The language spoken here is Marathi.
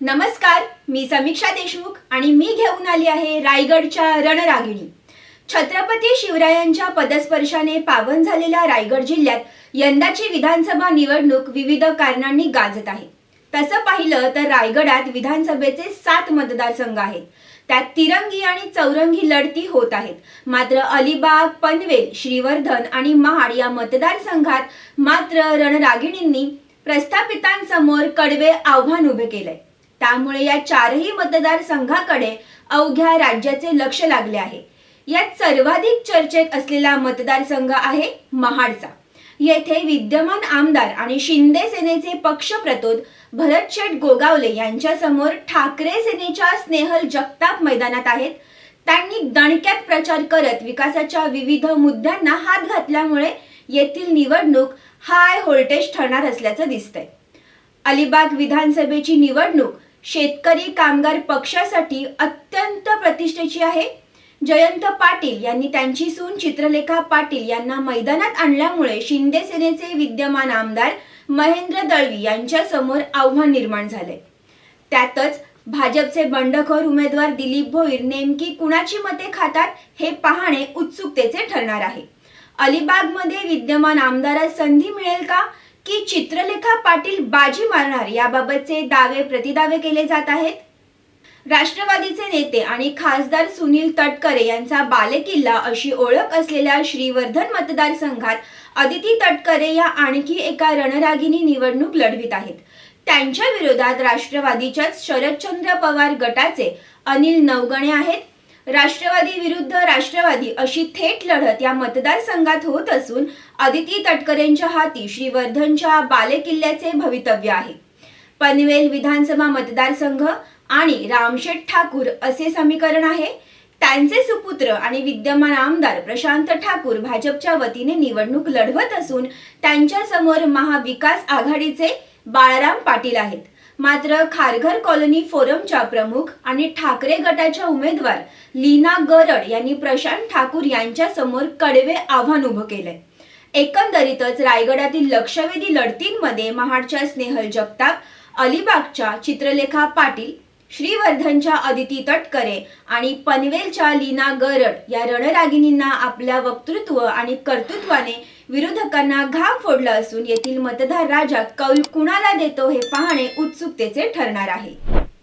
नमस्कार मी समीक्षा देशमुख आणि मी घेऊन आली आहे रायगडच्या रणरागिणी. छत्रपती शिवरायांच्या पदस्पर्शाने पावन झालेल्या रायगड जिल्ह्यात यंदाची विधानसभा निवडणूक विविध कारणांनी गाजत आहे. तसं पाहिलं तर रायगडात विधानसभेचे सात मतदारसंघ आहेत. त्यात तिरंगी आणि चौरंगी लढती होत आहेत. मात्र अलिबाग पनवेल श्रीवर्धन आणि महाड या मतदारसंघात मात्र रणरागिणींनी प्रस्थापितांसमोर कडवे आव्हान उभे केलंय. त्यामुळे या चारही मतदारसंघाकडे अवघ्या राज्याचे लक्ष लागले आहे. यात सर्वाधिक चर्चेत असलेला मतदारसंघ आहे महाडचा. येथे विद्यमान आमदार आणि शिंदे सेनेचे पक्षप्रतोद भरत शेठ गोगावले यांच्या समोर ठाकरे सेनेच्या स्नेहल जगताप मैदानात आहेत. त्यांनी दणक्यात प्रचार करत विकासाच्या विविध मुद्द्यांना हात घातल्यामुळे येथील निवडणूक हाय व्होल्टेज ठरणार असल्याचं दिसतंय. अलिबाग विधानसभेची निवडणूक शेतकरी कामगार पक्षासाठी अत्यंत प्रतिष्ठेची आहे. जयंत पाटील यांनी त्यांची सून चित्रलेखा पाटील यांना मैदानात आणल्यामुळे शिंदे सेनेचे विद्यमान आमदार महेंद्र दळवी यांच्या समोर आव्हान निर्माण झाले. त्यातच भाजपचे बंडखोर उमेदवार दिलीप भोईर नेमकी कुणाची मते खातात हे पाहणे उत्सुकतेचे ठरणार आहे. अलिबागमध्ये विद्यमान आमदारास संधी मिळेल का? की चित्रलेखा पाटील बाजी मारणार याबाबतचे दावे प्रतिदावे केले जात आहेत. राष्ट्रवादीचे नेते आणि खासदार सुनील तटकरे यांचा बालेकिल्ला अशी ओळख असलेल्या श्रीवर्धन मतदारसंघात अदिती तटकरे या आणखी एका रणरागिनी निवडणूक लढवित आहेत. त्यांच्या विरोधात राष्ट्रवादीच्याच शरदचंद्र पवार गटाचे अनिल नवगणे आहेत. राष्ट्रवादी विरुद्ध राष्ट्रवादी अशी थेट लढत या मतदारसंघात होत असून आदिती तटकरेंच्या हाती श्रीवर्धनच्या बालेकिल्ल्याचे भवितव्य आहे. पनवेल विधानसभा मतदारसंघ आणि रामशेठ ठाकूर असे समीकरण आहे. त्यांचे सुपुत्र आणि विद्यमान आमदार प्रशांत ठाकूर भाजपच्या वतीने निवडणूक लढवत असून त्यांच्यासमोर महाविकास आघाडीचे बाळाराम पाटील आहेत. मात्र खारघर कॉलनी फोरमच्या प्रमुख आणि ठाकरे गटाच्या उमेदवार लीना गरड यांनी प्रशांत ठाकूर यांच्या समोर कडवे आव्हान उभं केलंय. एकंदरीतच रायगडातील लक्षवेधी लढतींमध्ये महाडच्या स्नेहल जगताप अलिबागच्या चित्रलेखा पाटील श्रीवर्धनच्या अदिती तटकरे आणि पनवेलच्या लीना गरड या रणरागिणींना आपल्या वक्तृत्व आणि कर्तृत्वाने विरोधकांना घाम फोडला असून येथील मतदार राजा कौल कुणाला देतो हे पाहणे उत्सुकतेचे ठरणार आहे.